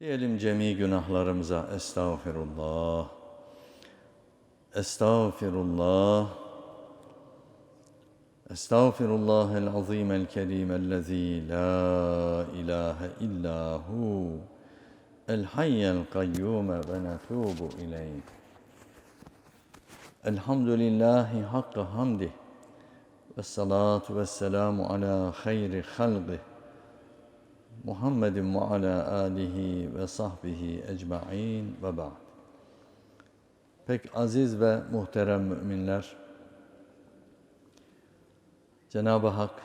Diyelim cemi günahlarımıza estağfirullah. Estağfirullah. Estağfirullahel azimel kerimellezî la ilahe illa hu. El hayyel kayyume ve netûbu ileyh. Elhamdülillahi hakkı hamdih. Ve salatu ve selamu ala hayri halgih. Muhammedin ve ala alihi ve sahbihi ecma'in ve ba'd. Pek aziz ve muhterem müminler, Cenab-ı Hak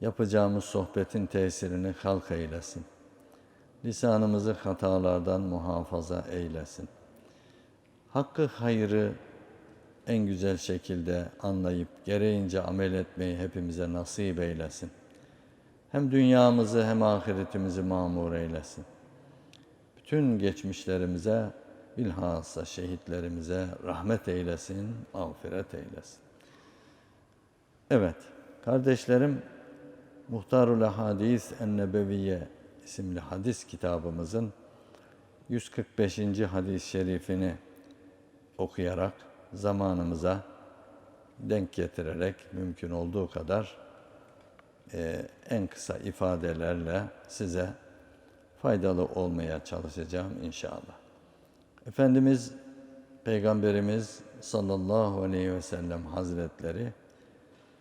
yapacağımız sohbetin tesirini halk eylesin. Lisanımızı hatalardan muhafaza eylesin. Hakkı hayrı en güzel şekilde anlayıp gereğince amel etmeyi hepimize nasip eylesin. Hem dünyamızı hem ahiretimizi mamur eylesin. Bütün geçmişlerimize, bilhassa şehitlerimize rahmet eylesin, mağfiret eylesin. Evet, kardeşlerim, Muhtarul Hadis en-Nebeviye isimli hadis kitabımızın 145. hadis-i şerifini okuyarak zamanımıza denk getirerek mümkün olduğu kadar e, en kısa ifadelerle size faydalı olmaya çalışacağım inşallah. Efendimiz Peygamberimiz sallallahu aleyhi ve sellem hazretleri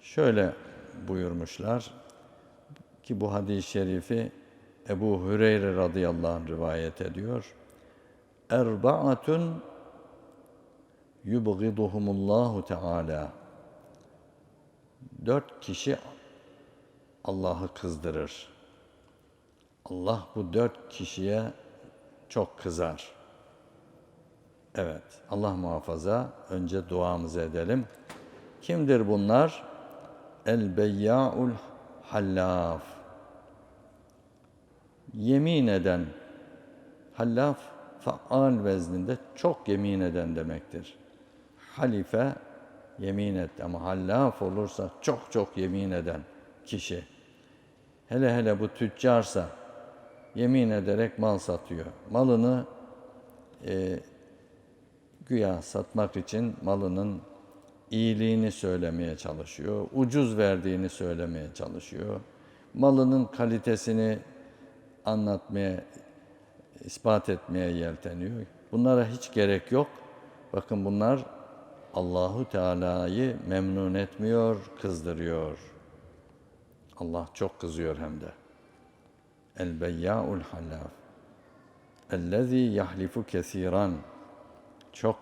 şöyle buyurmuşlar ki bu hadis-i şerifi Ebu Hüreyre radıyallahu anh rivayet ediyor. Erbaatun yubgiduhumullahu teala. Dört kişi Allah'ı kızdırır. Allah bu dört kişiye çok kızar. Evet, Allah muhafaza. Önce duamızı edelim. Kimdir bunlar? El beyya'ul hallaf. Yemin eden, hallaf, faal vezninde çok yemin eden demektir. Halife, yemin et ama hallaf olursa çok çok yemin eden kişi. Hele hele bu tüccarsa yemin ederek mal satıyor. Malını e, güya satmak için malının iyiliğini söylemeye çalışıyor. Ucuz verdiğini söylemeye çalışıyor. Malının kalitesini anlatmaya, ispat etmeye yelteniyor. Bunlara hiç gerek yok. Bakın bunlar Allahu Teala'yı memnun etmiyor, kızdırıyor. Allah çok kızıyor hem de. El beyya'ul halaf. Ellezî yahlifu kesiran. Çok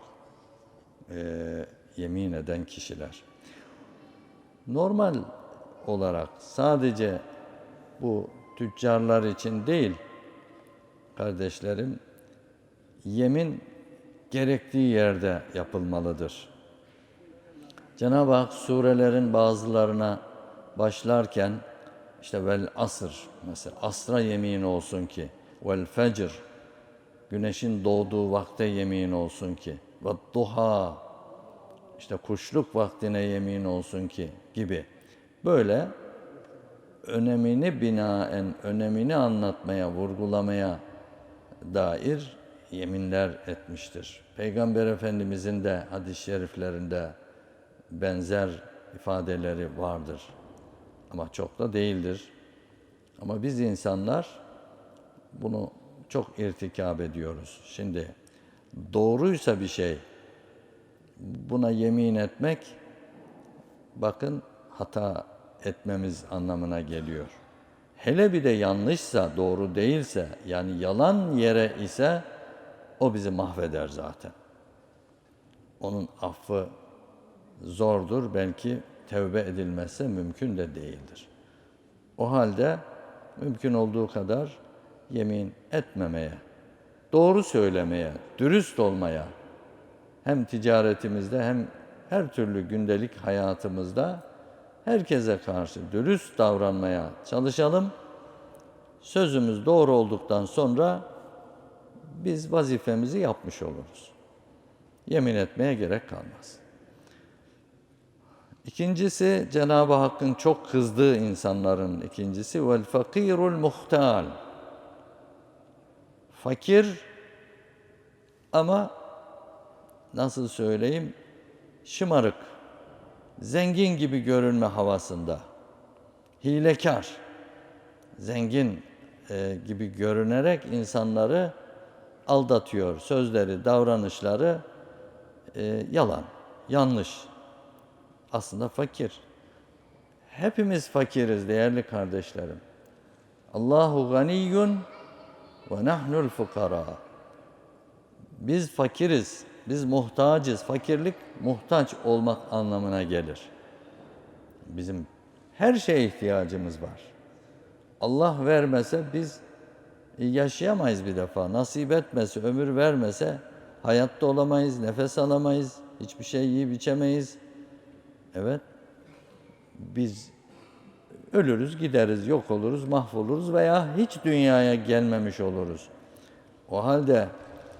e, yemin eden kişiler. Normal olarak sadece bu tüccarlar için değil, kardeşlerim, yemin gerektiği yerde yapılmalıdır. Cenab-ı Hak surelerin bazılarına başlarken işte vel asır mesela asra yemin olsun ki vel fecr güneşin doğduğu vakte yemin olsun ki ve duha işte kuşluk vaktine yemin olsun ki gibi böyle önemini binaen önemini anlatmaya vurgulamaya dair yeminler etmiştir. Peygamber Efendimizin de hadis-i şeriflerinde benzer ifadeleri vardır. Ama çok da değildir. Ama biz insanlar bunu çok irtikab ediyoruz. Şimdi doğruysa bir şey buna yemin etmek bakın hata etmemiz anlamına geliyor. Hele bir de yanlışsa, doğru değilse, yani yalan yere ise o bizi mahveder zaten. Onun affı zordur, belki tevbe edilmesi mümkün de değildir. O halde mümkün olduğu kadar yemin etmemeye, doğru söylemeye, dürüst olmaya, hem ticaretimizde hem her türlü gündelik hayatımızda herkese karşı dürüst davranmaya çalışalım. Sözümüz doğru olduktan sonra biz vazifemizi yapmış oluruz. Yemin etmeye gerek kalmaz. İkincisi Cenab-ı Hakk'ın çok kızdığı insanların ikincisi vel fakirul muhtal. fakir ama nasıl söyleyeyim şımarık, zengin gibi görünme havasında, hilekar, zengin e, gibi görünerek insanları aldatıyor. Sözleri, davranışları e, yalan, yanlış. Aslında fakir. Hepimiz fakiriz değerli kardeşlerim. Allahu ganiyyun ve nahnul fukara. Biz fakiriz, biz muhtacız. Fakirlik muhtaç olmak anlamına gelir. Bizim her şeye ihtiyacımız var. Allah vermese biz yaşayamayız bir defa. Nasip etmese, ömür vermese hayatta olamayız, nefes alamayız, hiçbir şey yiyip içemeyiz. Evet, biz ölürüz, gideriz, yok oluruz, mahvoluruz veya hiç dünyaya gelmemiş oluruz. O halde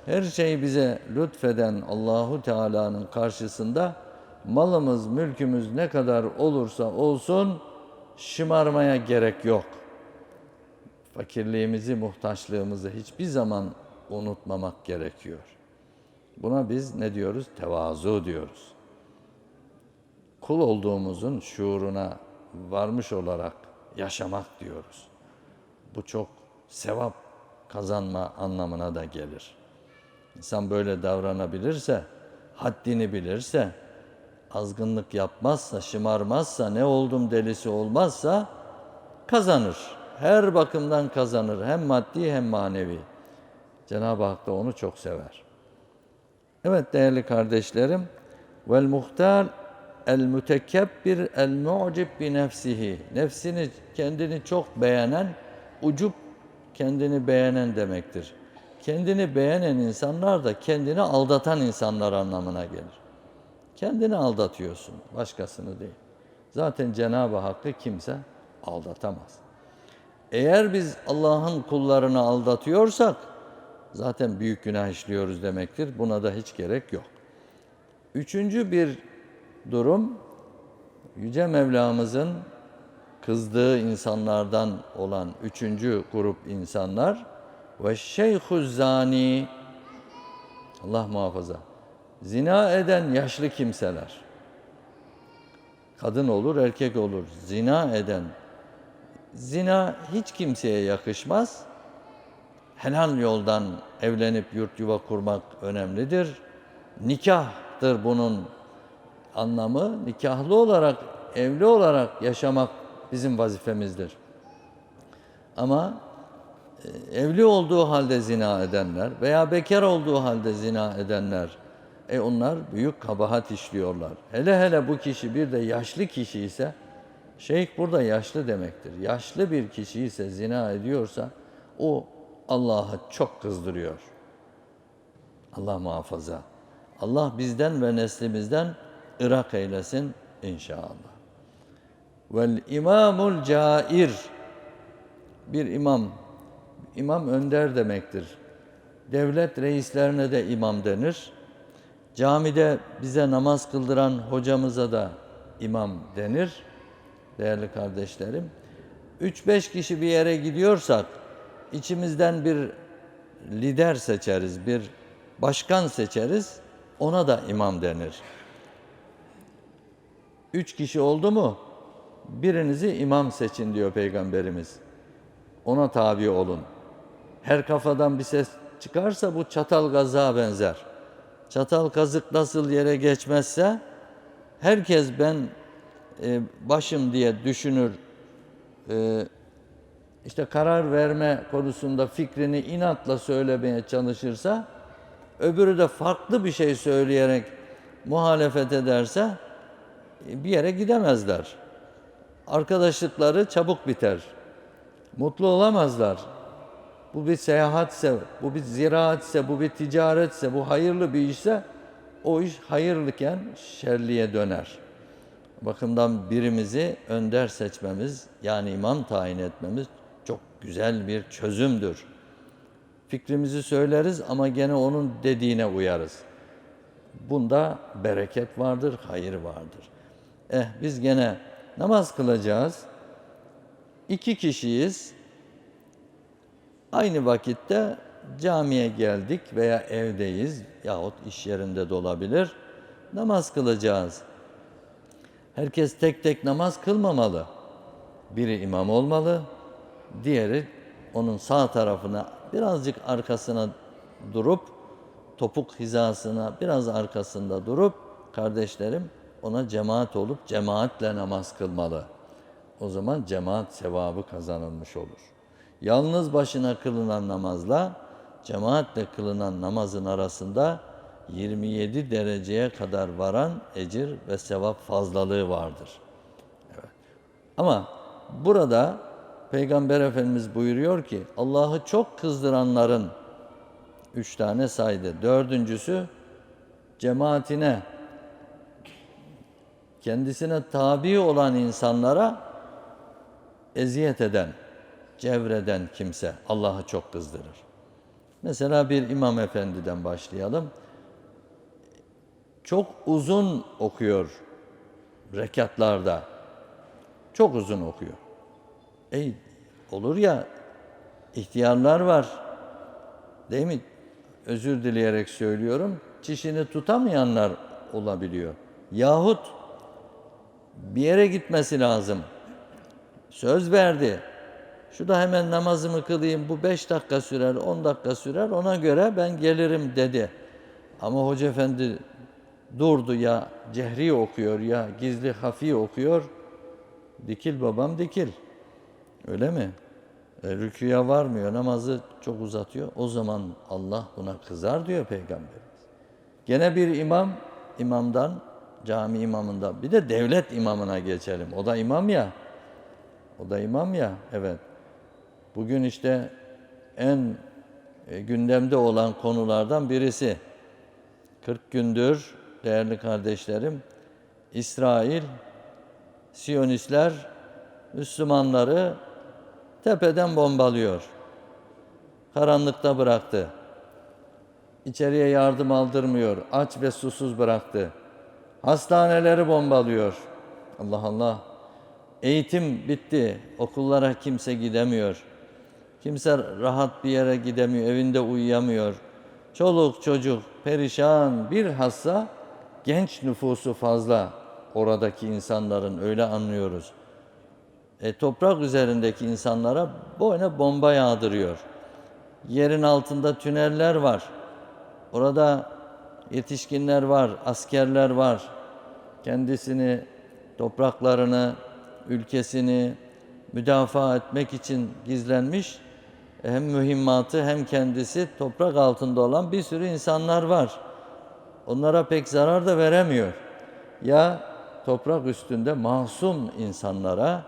her şeyi bize lütfeden Allahu Teala'nın karşısında malımız, mülkümüz ne kadar olursa olsun şımarmaya gerek yok. Fakirliğimizi, muhtaçlığımızı hiçbir zaman unutmamak gerekiyor. Buna biz ne diyoruz? Tevazu diyoruz. Kul olduğumuzun şuuruna varmış olarak yaşamak diyoruz. Bu çok sevap kazanma anlamına da gelir. İnsan böyle davranabilirse, haddini bilirse, azgınlık yapmazsa, şımarmazsa, ne oldum delisi olmazsa kazanır. Her bakımdan kazanır. Hem maddi hem manevi. Cenab-ı Hak da onu çok sever. Evet değerli kardeşlerim. Vel muhtar el mütekebbir el mu'cib bi nefsihi. Nefsini kendini çok beğenen, ucup kendini beğenen demektir. Kendini beğenen insanlar da kendini aldatan insanlar anlamına gelir. Kendini aldatıyorsun, başkasını değil. Zaten Cenab-ı Hakk'ı kimse aldatamaz. Eğer biz Allah'ın kullarını aldatıyorsak zaten büyük günah işliyoruz demektir. Buna da hiç gerek yok. Üçüncü bir durum Yüce Mevlamızın kızdığı insanlardan olan üçüncü grup insanlar ve şeyhu zani Allah muhafaza zina eden yaşlı kimseler. Kadın olur erkek olur zina eden zina hiç kimseye yakışmaz. Helal yoldan evlenip yurt yuva kurmak önemlidir. Nikahtır bunun anlamı nikahlı olarak evli olarak yaşamak bizim vazifemizdir ama evli olduğu halde zina edenler veya bekar olduğu halde zina edenler e onlar büyük kabahat işliyorlar. Hele hele bu kişi bir de yaşlı kişi ise şeyh burada yaşlı demektir. Yaşlı bir kişi ise zina ediyorsa o Allah'ı çok kızdırıyor. Allah muhafaza. Allah bizden ve neslimizden ırak eylesin inşallah. Vel imamul cair bir imam İmam önder demektir. Devlet reislerine de imam denir. Camide bize namaz kıldıran hocamıza da imam denir. Değerli kardeşlerim. 3-5 kişi bir yere gidiyorsak içimizden bir lider seçeriz, bir başkan seçeriz. Ona da imam denir. Üç kişi oldu mu birinizi imam seçin diyor Peygamberimiz. Ona tabi olun. Her kafadan bir ses çıkarsa bu çatal gazığa benzer. Çatal kazık nasıl yere geçmezse herkes ben e, başım diye düşünür. E, işte karar verme konusunda fikrini inatla söylemeye çalışırsa öbürü de farklı bir şey söyleyerek muhalefet ederse bir yere gidemezler. Arkadaşlıkları çabuk biter. Mutlu olamazlar. Bu bir seyahatse, bu bir ziraatse, bu bir ticaretse, bu hayırlı bir işse o iş hayırlıken şerliye döner. Bakımdan birimizi önder seçmemiz yani imam tayin etmemiz çok güzel bir çözümdür. Fikrimizi söyleriz ama gene onun dediğine uyarız. Bunda bereket vardır, hayır vardır. Eh biz gene namaz kılacağız. İki kişiyiz. Aynı vakitte camiye geldik veya evdeyiz yahut iş yerinde de olabilir. Namaz kılacağız. Herkes tek tek namaz kılmamalı. Biri imam olmalı, diğeri onun sağ tarafına birazcık arkasına durup topuk hizasına biraz arkasında durup kardeşlerim ona cemaat olup cemaatle namaz kılmalı. O zaman cemaat sevabı kazanılmış olur. Yalnız başına kılınan namazla cemaatle kılınan namazın arasında 27 dereceye kadar varan ecir ve sevap fazlalığı vardır. Ama burada Peygamber Efendimiz buyuruyor ki Allah'ı çok kızdıranların üç tane saydı. Dördüncüsü cemaatine kendisine tabi olan insanlara eziyet eden, cevreden kimse Allah'ı çok kızdırır. Mesela bir imam efendiden başlayalım. Çok uzun okuyor rekatlarda. Çok uzun okuyor. Ey olur ya ihtiyarlar var. Değil mi? Özür dileyerek söylüyorum. Çişini tutamayanlar olabiliyor. Yahut bir yere gitmesi lazım. Söz verdi. Şu da hemen namazımı kılayım. Bu beş dakika sürer, on dakika sürer. Ona göre ben gelirim dedi. Ama Hoca Efendi durdu ya cehri okuyor ya gizli hafi okuyor. Dikil babam dikil. Öyle mi? E, rüküya varmıyor, namazı çok uzatıyor. O zaman Allah buna kızar diyor Peygamberimiz. Gene bir imam, imamdan, cami imamından, bir de devlet imamına geçelim. O da imam ya. O da imam ya, evet. Bugün işte en e, gündemde olan konulardan birisi. 40 gündür değerli kardeşlerim, İsrail, Siyonistler Müslümanları tepeden bombalıyor. Karanlıkta bıraktı. İçeriye yardım aldırmıyor. Aç ve susuz bıraktı. Hastaneleri bombalıyor. Allah Allah. Eğitim bitti. Okullara kimse gidemiyor. Kimse rahat bir yere gidemiyor. Evinde uyuyamıyor. Çoluk çocuk perişan. Bir hassa genç nüfusu fazla oradaki insanların öyle anlıyoruz e, toprak üzerindeki insanlara boyuna bomba yağdırıyor. Yerin altında tüneller var. Orada yetişkinler var, askerler var. Kendisini, topraklarını, ülkesini müdafaa etmek için gizlenmiş hem mühimmatı hem kendisi toprak altında olan bir sürü insanlar var. Onlara pek zarar da veremiyor. Ya toprak üstünde masum insanlara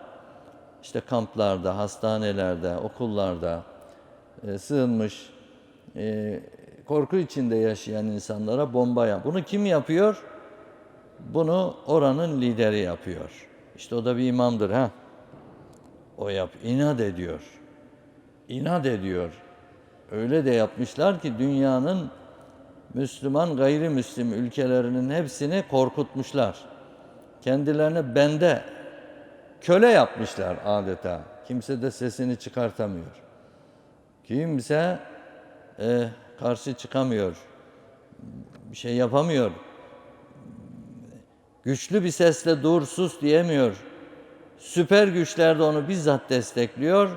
işte kamplarda, hastanelerde, okullarda e, sığınmış, e, korku içinde yaşayan insanlara bombaya. Bunu kim yapıyor? Bunu oranın lideri yapıyor. İşte o da bir imamdır ha. O yap, inat ediyor. İnat ediyor. Öyle de yapmışlar ki dünyanın Müslüman gayrimüslim ülkelerinin hepsini korkutmuşlar. Kendilerine bende köle yapmışlar adeta. Kimse de sesini çıkartamıyor. Kimse e, karşı çıkamıyor. Bir şey yapamıyor. Güçlü bir sesle dur sus diyemiyor. Süper güçler de onu bizzat destekliyor.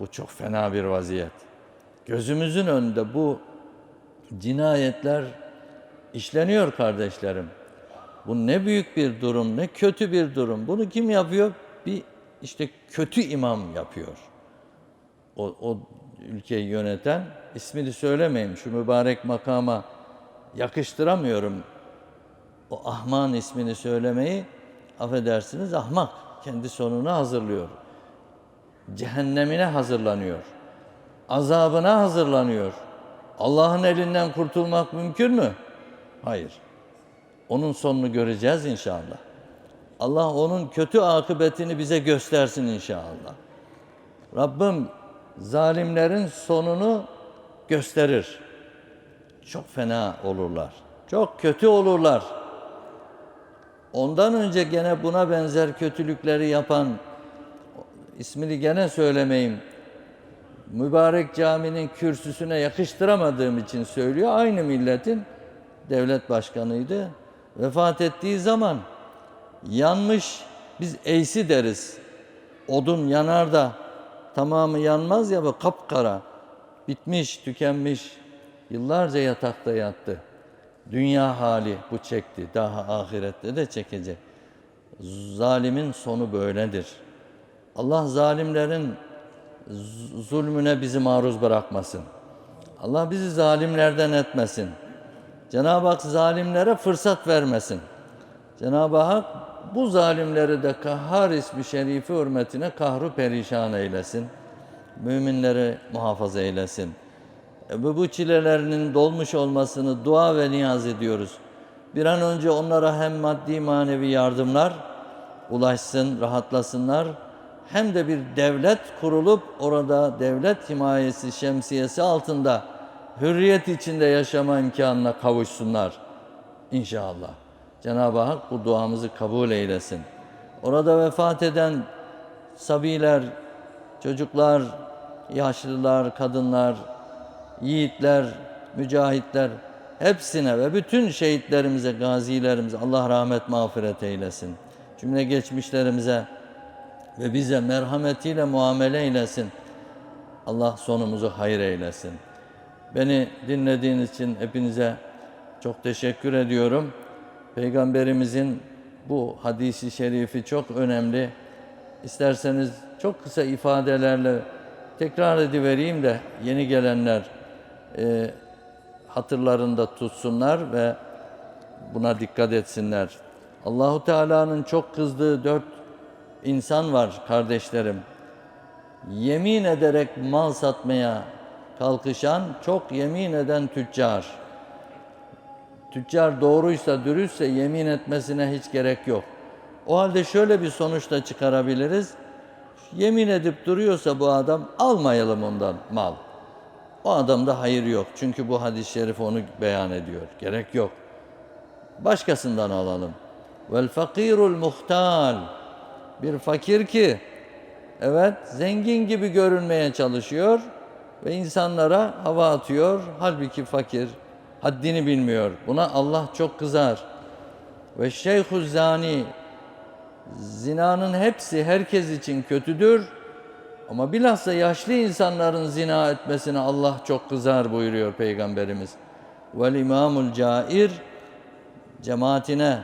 Bu çok fena bir vaziyet. Gözümüzün önünde bu cinayetler işleniyor kardeşlerim. Bu ne büyük bir durum, ne kötü bir durum. Bunu kim yapıyor? Bir işte kötü imam yapıyor. O, o ülkeyi yöneten, ismini söylemeyeyim şu mübarek makama yakıştıramıyorum. O Ahman ismini söylemeyi affedersiniz ahmak. Kendi sonuna hazırlıyor. Cehennemine hazırlanıyor. Azabına hazırlanıyor. Allah'ın elinden kurtulmak mümkün mü? Hayır. Onun sonunu göreceğiz inşallah. Allah onun kötü akıbetini bize göstersin inşallah. Rabbim zalimlerin sonunu gösterir. Çok fena olurlar. Çok kötü olurlar. Ondan önce gene buna benzer kötülükleri yapan ismini gene söylemeyeyim. mübarek caminin kürsüsüne yakıştıramadığım için söylüyor. Aynı milletin devlet başkanıydı. Vefat ettiği zaman yanmış biz eysi deriz. Odun yanar da tamamı yanmaz ya bu kapkara. Bitmiş, tükenmiş. Yıllarca yatakta yattı. Dünya hali bu çekti. Daha ahirette de çekecek. Zalimin sonu böyledir. Allah zalimlerin zulmüne bizi maruz bırakmasın. Allah bizi zalimlerden etmesin. Cenab-ı Hak zalimlere fırsat vermesin. Cenab-ı Hak bu zalimleri de kahhar ismi şerifi hürmetine kahru perişan eylesin. Müminleri muhafaza eylesin. Ve bu çilelerinin dolmuş olmasını dua ve niyaz ediyoruz. Bir an önce onlara hem maddi manevi yardımlar ulaşsın, rahatlasınlar. Hem de bir devlet kurulup orada devlet himayesi şemsiyesi altında hürriyet içinde yaşama imkanına kavuşsunlar. İnşallah. Cenab-ı Hak bu duamızı kabul eylesin. Orada vefat eden sabiler, çocuklar, yaşlılar, kadınlar, yiğitler, mücahitler hepsine ve bütün şehitlerimize, gazilerimize Allah rahmet mağfiret eylesin. Cümle geçmişlerimize ve bize merhametiyle muamele eylesin. Allah sonumuzu hayır eylesin. Beni dinlediğiniz için hepinize çok teşekkür ediyorum. Peygamberimizin bu hadisi şerifi çok önemli. İsterseniz çok kısa ifadelerle tekrar edivereyim de yeni gelenler e, hatırlarında tutsunlar ve buna dikkat etsinler. Allahu Teala'nın çok kızdığı dört insan var kardeşlerim. Yemin ederek mal satmaya kalkışan, çok yemin eden tüccar. Tüccar doğruysa, dürüstse yemin etmesine hiç gerek yok. O halde şöyle bir sonuç da çıkarabiliriz. Yemin edip duruyorsa bu adam almayalım ondan mal. O adamda hayır yok. Çünkü bu hadis-i şerif onu beyan ediyor. Gerek yok. Başkasından alalım. Vel fakirul muhtal. Bir fakir ki evet zengin gibi görünmeye çalışıyor ve insanlara hava atıyor. Halbuki fakir haddini bilmiyor. Buna Allah çok kızar. Ve şeyhü zani zinanın hepsi herkes için kötüdür. Ama bilhassa yaşlı insanların zina etmesine Allah çok kızar buyuruyor Peygamberimiz. Vel imamul cair cemaatine,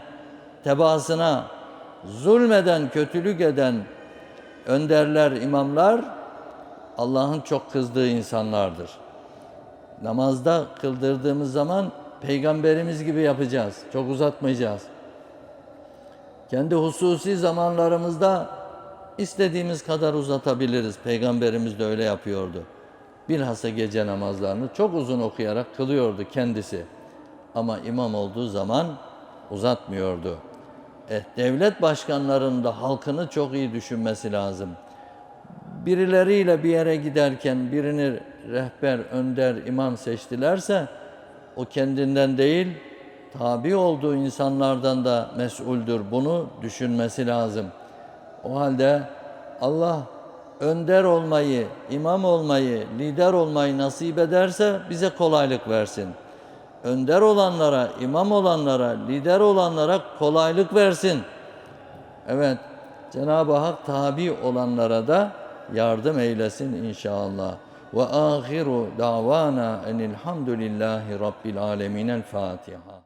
tebaasına zulmeden, kötülük eden önderler, imamlar Allah'ın çok kızdığı insanlardır. Namazda kıldırdığımız zaman peygamberimiz gibi yapacağız. Çok uzatmayacağız. Kendi hususi zamanlarımızda istediğimiz kadar uzatabiliriz. Peygamberimiz de öyle yapıyordu. Bilhassa gece namazlarını çok uzun okuyarak kılıyordu kendisi. Ama imam olduğu zaman uzatmıyordu. Eh, devlet başkanlarının da halkını çok iyi düşünmesi lazım. Birileriyle bir yere giderken birini rehber, önder, imam seçtilerse o kendinden değil, tabi olduğu insanlardan da mesuldür. Bunu düşünmesi lazım. O halde Allah önder olmayı, imam olmayı, lider olmayı nasip ederse bize kolaylık versin. Önder olanlara, imam olanlara, lider olanlara kolaylık versin. Evet, Cenab-ı Hak tabi olanlara da yardım eylesin inşallah. Ve ahiru davana enilhamdülillahi rabbil alemin. El Fatiha.